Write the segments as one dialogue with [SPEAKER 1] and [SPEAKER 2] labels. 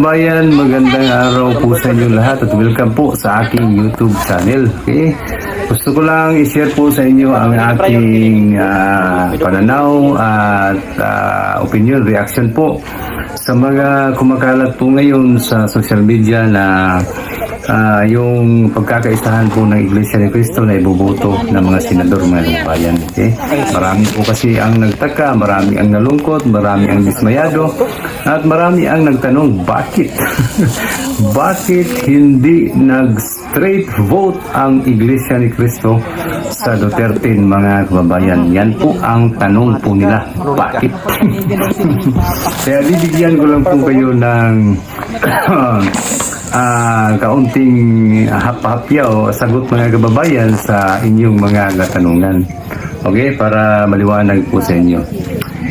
[SPEAKER 1] Bayan, magandang araw po sa inyo lahat at welcome po sa aking YouTube channel. Okay? Gusto ko lang i-share po sa inyo ang aking ah, pananaw at ah, opinion, reaction po sa mga kumakalat po ngayon sa social media na ah, yung pagkakaisahan po ng Iglesia ni Cristo na ibubuto ng mga senador mga bayan. Okay? Marami po kasi ang nagtaka, marami ang nalungkot, marami ang dismayado, at marami ang nagtanong, bakit? bakit hindi nag-straight vote ang Iglesia ni Cristo sa Duterte mga kababayan? Yan po ang tanong po nila. Bakit? Kaya bibigyan ko lang po kayo ng ah kaunting hap-hapya o sagot mga kababayan sa inyong mga katanungan. Okay, para maliwanag po sa inyo.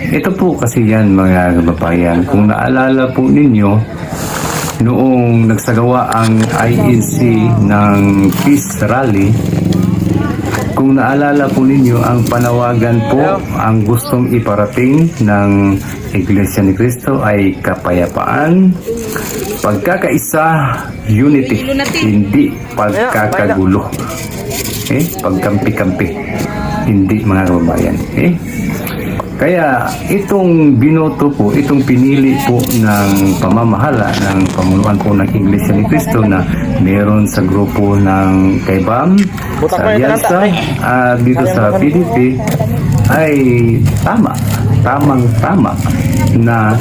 [SPEAKER 1] Ito po kasi yan mga kababayan. Kung naalala po ninyo, noong nagsagawa ang IEC ng Peace Rally, kung naalala po ninyo, ang panawagan po, ang gustong iparating ng Iglesia ni Cristo ay kapayapaan, pagkakaisa, unity, hindi pagkakagulo. Eh, pagkampi-kampi, hindi mga kababayan. Eh, kaya itong binoto po, itong pinili po ng pamamahala ng pamunuan po ng Iglesia ni Cristo na meron sa grupo ng Kaibam, sa Alianza, at dito sa PDP ay tama, tamang tama na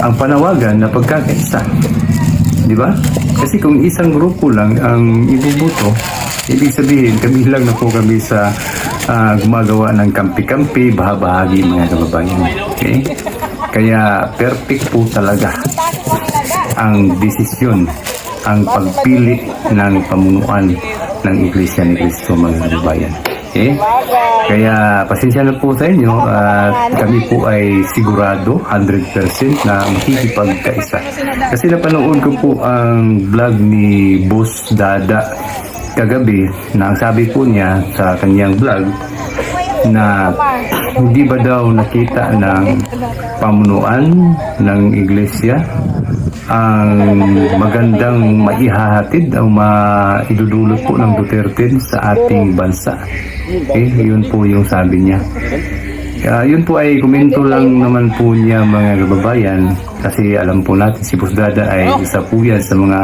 [SPEAKER 1] ang panawagan na pagkakaisa. Di ba? Kasi kung isang grupo lang ang ibubuto, ibig sabihin, kabilang na po kami sa ah, gumagawa ng kampi-kampi, bahabahagi mga kababayan. Okay? Kaya perfect po talaga ang desisyon, ang pagpili ng pamunuan ng Iglesia ni Cristo mga kababayan. Okay? Kaya pasensya na po sa inyo at kami po ay sigurado 100% na makikipagkaisa. Kasi napanood ko po ang vlog ni Boss Dada kagabi na ang sabi po niya sa kanyang vlog na hindi ba daw nakita ng pamunuan ng iglesia ang magandang maihahatid o maidudulot po ng Duterte sa ating bansa. Okay, yun po yung sabi niya. Ah, yun po ay komento lang naman po niya mga kababayan kasi alam po natin si Boss Dada ay isa po yan sa mga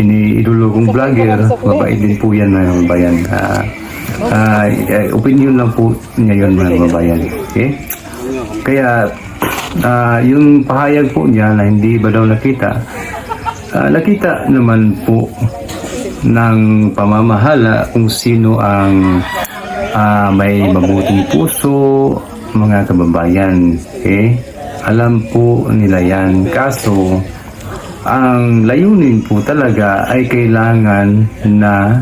[SPEAKER 1] iniidolo kong vlogger. Mabait din po yan mga kababayan. Ah, eh, opinion lang po niya yun mga kababayan. Okay? Kaya ah, yung pahayag po niya na hindi ba daw nakita, ah, nakita naman po ng pamamahala kung sino ang ah, may mabuting puso, mga kababayan. Okay? Alam po nila yan. Kaso, ang layunin po talaga ay kailangan na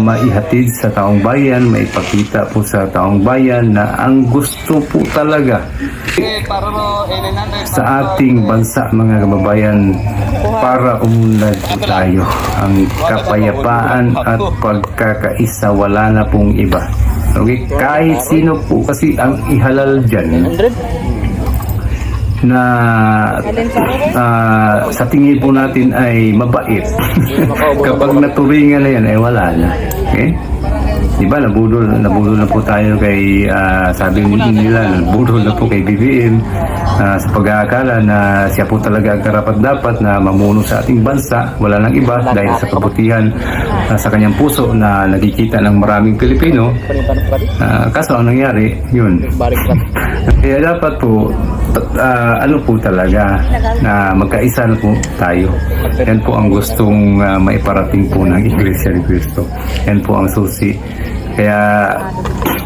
[SPEAKER 1] maihatid sa taong bayan, maipakita po sa taong bayan na ang gusto po talaga sa ating bansa mga kababayan para umunlad tayo. Ang kapayapaan at pagkakaisa wala na pong iba. Okay? Kahit sino po kasi ang ihalal dyan na ah, sa tingin po natin ay mabait. Kapag naturingan na yan ay wala na. Okay Di ba, nabudol, nabudol na po tayo kay, ah, sabi nila, nabudol na po kay BBM ah, sa pag-aakala na siya po talaga ang karapat-dapat na mamuno sa ating bansa. Wala nang iba dahil sa kabutihan ah, sa kanyang puso na nakikita ng maraming Pilipino. Ah, kaso ang nangyari, yun. Kaya dapat po, ah, ano po talaga, na magkaisa na po tayo. Yan po ang gustong ah, maiparating po ng Iglesia ni Cristo. Yan po ang susi. Kaya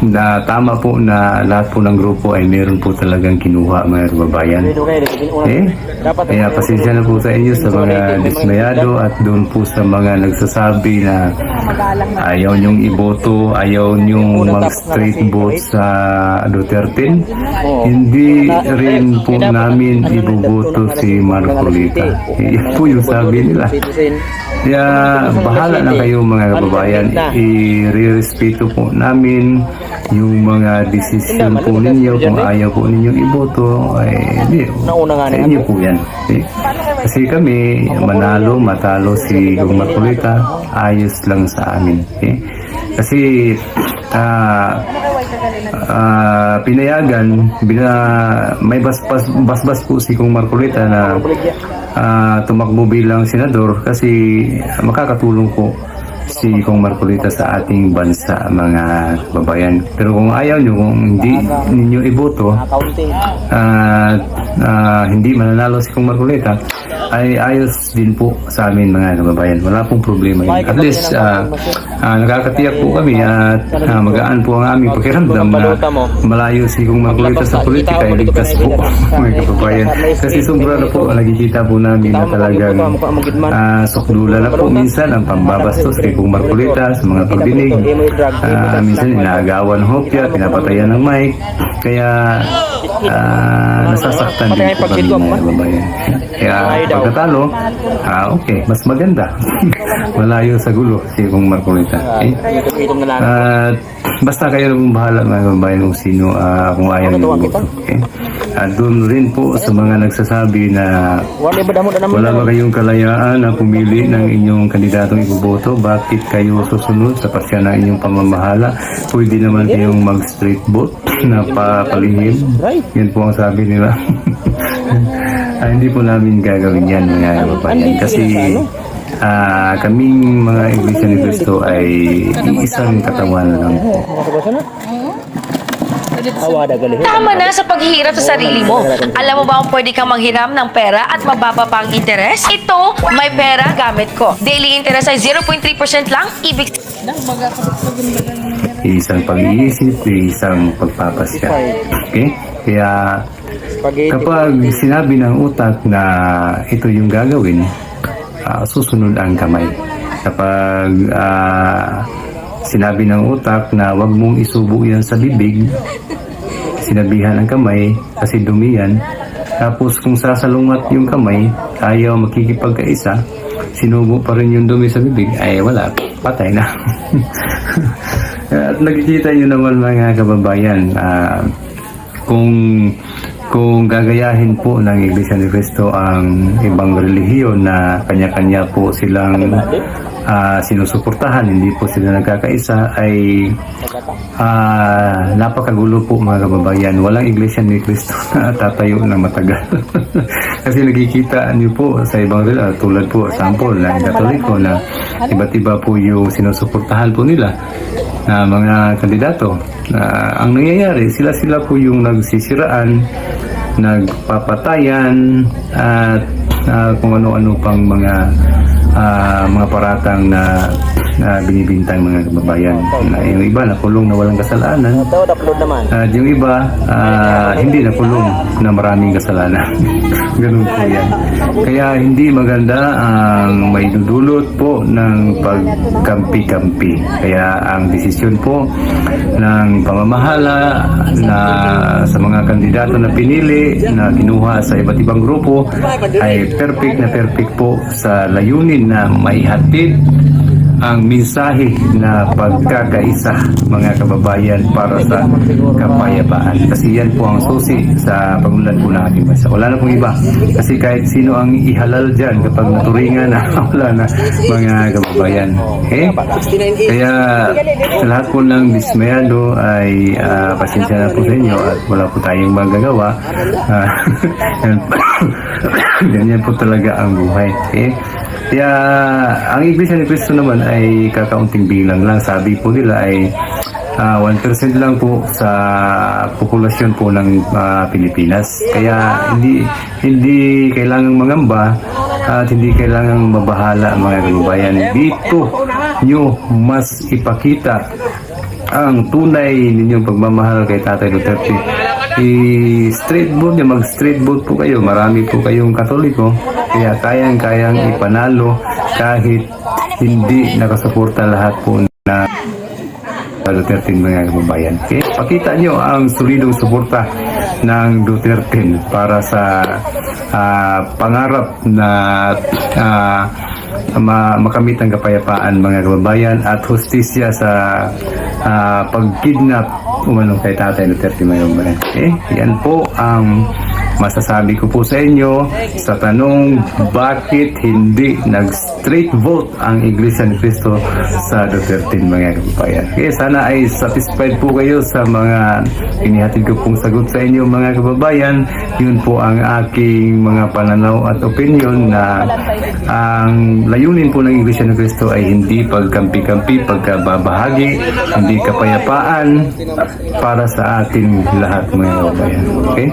[SPEAKER 1] na tama po na lahat po ng grupo ay meron po talagang kinuha mga kababayan. Eh, kaya pasensya na po sa inyo sa mga dismayado at doon po sa mga nagsasabi na ayaw niyong iboto, ayaw niyong mag-straight vote sa Duterte. Hindi rin po namin iboboto si Marcolita. Yan po yung sabi nila. Kaya bahala na kayo mga kababayan, i-respeto respeto po namin yung mga desisyon po ninyo. Kung ayaw po ninyong iboto, ay di, sa inyo po yan. Kasi kami, manalo, matalo si Gong ayos lang sa amin. Kasi, ah, ah, pinayagan, bina, may basbas, basbas po si Kong Marcolita na ah, tumakbo bilang senador kasi makakatulong po si Kong Marcolita sa ating bansa, mga babayan. Pero kung ayaw nyo, kung hindi ninyo iboto, at ah, hindi mananalo si Kong Marcoleta, ay ayos din po sa amin mga kababayan. Wala pong problema yun. At least, ah, ah, nakakatiyak po kami at ah, magaan po ang aming pakiramdam na malayo si Kong Marcoleta sa politika ay ligtas po mga kababayan. Kasi sobra na po, nakikita po namin na talagang ah, sukdula na po minsan ang pambabastos kay Kong Marcoleta sa mga pagdinig. Ah, minsan inaagawan hopya, pinapatayan ng mic. Kaya ah, nasasaktan din po kami mga kababayan. Kaya pagkatalo, ah, okay, mas maganda. Malayo sa gulo si Kong Marcoleta. Okay? At basta kayo na pong bahala mga kababayan kung sino ah, kung ayaw niyo boto. Okay? At doon rin po sa mga nagsasabi na
[SPEAKER 2] Wala ba
[SPEAKER 1] kayong kalayaan na pumili ng inyong kandidatong iboboto? Bakit kayo susunod sa pasya ng inyong pamamahala? Pwede naman kayong mag-straight vote na papalihim. Yan po ang sabi nila. ah, hindi po namin gagawin yan mga kababayan. Kasi ah, kaming mga Iglesia ni Cristo ay isang katawan lang po.
[SPEAKER 3] Tama na sa paghihirap sa sarili mo. Alam mo ba kung pwede kang manghiram ng pera at mababa pa ang interes? Ito, may pera gamit ko. Daily interest ay 0.3% lang. Ibig
[SPEAKER 1] Isang pag-iisip, isang pagpapasya. Okay? Kaya. Kapag sinabi ng utak na ito yung gagawin, ah, susunod ang kamay. Kapag ah, sinabi ng utak na wag mong isubo yan sa bibig, sinabihan ang kamay kasi dumi yan. Tapos kung sasalungat yung kamay, ayaw makikipagkaisa, sinubo pa rin yung dumi sa bibig, ay wala, patay na. At nakikita nyo naman mga kababayan, ah, kung kung gagayahin po ng Iglesia ni Cristo ang ibang relihiyon na kanya-kanya po silang ah, sinusuportahan, hindi po sila nagkakaisa, ay ah, napakagulo po mga kababayan. Walang Iglesia ni Cristo na tatayo ng matagal. Kasi nakikita niyo po sa ibang relihiyon, tulad po, sample, ng Katoliko na iba't iba po yung sinusuportahan po nila na mga kandidato. Na ang nangyayari, sila-sila po yung nagsisiraan, nagpapatayan, at ah, kung ano-ano pang mga ah, mga paratang na, na binibintang mga kababayan. Na yung iba nakulong na walang kasalanan, at yung iba, ah, hindi nakulong na maraming kasalanan. Ganun po yan. Kaya hindi maganda ang may dudulot po ng pagkampi-kampi. Kaya ang desisyon po ng pamamahala na sa mga kandidato na pinili na kinuha sa iba't ibang grupo ay perfect na perfect po sa layunin na maihatid ang mensahe na pagkakaisa mga kababayan para sa kapayapaan. Kasi yan po ang susi sa pagunlad po ng ating bansa. Wala na pong iba. Kasi kahit sino ang ihalal dyan kapag naturingan na wala na mga kababayan. Okay? Kaya sa lahat po ng dismayado ay ah, pasensya na po sa inyo at wala po tayong magagawa. Ah, ganyan po talaga ang buhay. Okay? Kaya ang Iglesia ni Cristo naman ay kakaunting bilang lang. Sabi po nila ay ah, 1% lang po sa populasyon po ng ah, Pilipinas. Kaya hindi hindi kailangang mangamba at hindi kailangang mabahala mga kababayan. Dito nyo mas ipakita ang tunay ninyong pagmamahal kay Tatay Duterte. Vote niya, mag-straight vote po kayo. Marami po kayong katoliko. Kaya kayang-kayang ipanalo kahit hindi nakasuporta lahat po na Duterte mga kababayan. Okay? Pakita nyo ang solidong suporta ng Duterte para sa ah, pangarap na ah, ma- makamit ang kapayapaan mga kababayan at hustisya sa ah, pag-kidnap umano kay Tatay Duterte Mayombe. Okay? Yan po ang masasabi ko po sa inyo sa tanong bakit hindi nag-straight vote ang Iglesia ni Cristo sa Duterte mga kababayan. Okay, sana ay satisfied po kayo sa mga inihatid ko pong sagot sa inyo mga kababayan. Yun po ang aking mga pananaw at opinion na ang layunin po ng Iglesia ni Cristo ay hindi pagkampi-kampi, pagkababahagi, hindi kapayapaan para sa ating lahat mga kababayan. Okay?